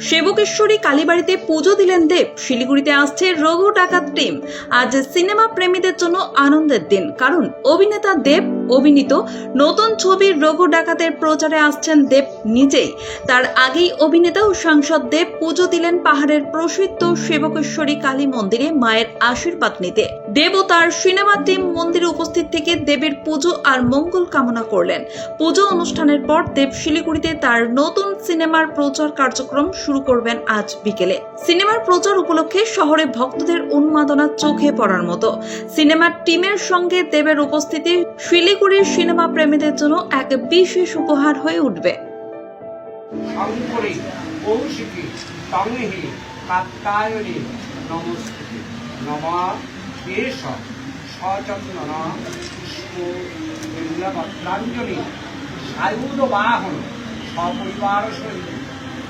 সেবকেশ্বরী কালীবাড়িতে পুজো দিলেন দেব। শিলিগুড়িতে আসছে রঘু ডাকাত টিম। আজ সিনেমা প্রেমীদের জন্য আনন্দের দিন। কারণ অভিনেতা দেব অভিনীত নতুন ছবি রঘু ডাকাতের প্রচারে আসছেন দেব নিজেই। তার আগেই অভিনেতা ও সাংসদ দেব পুজো দিলেন পাহাড়ের প্রসিদ্ধ সেবকেশ্বরী কালী মন্দিরে মায়ের আশীর্বাদ নিতে। দেব ও তার সিনেমা টিম মন্দিরে উপস্থিত থেকে দেবের পুজো আর মঙ্গল কামনা করলেন। পুজো অনুষ্ঠানের পর দেব শিলিগুড়িতে তার নতুন সিনেমার প্রচার কার্যক্রম শুরু করবেন আজ বিকেলে। সিনেমার প্রচার উপলক্ষে শহরে ভক্তদের উন্মাদনা চোখে পড়ার মতো। সিনেমার টিমের সঙ্গে দেবের উপস্থিতি শিলিগুড়ির সিনেমা প্রেমীদের জন্য এক বিশেষ উপহার হয়ে উঠবে। সপরিবার সহিত।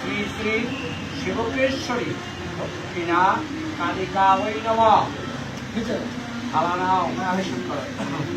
শ্রী শ্রী শিবকেশ্বরী দক্ষিণা কালিকা বৈ নম ফালানা অনাবেশন করে।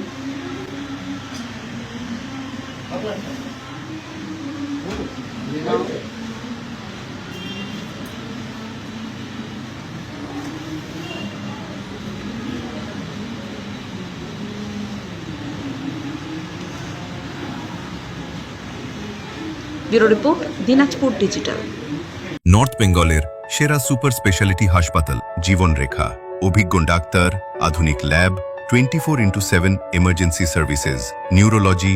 নর্থ বেঙ্গলের সেরা সুপার স্পেশালিটি হাসপাতাল, জীবনরেখা। অভিজ্ঞ ডাক্তার, আধুনিক lab, twenty four into seven emergency services, neurology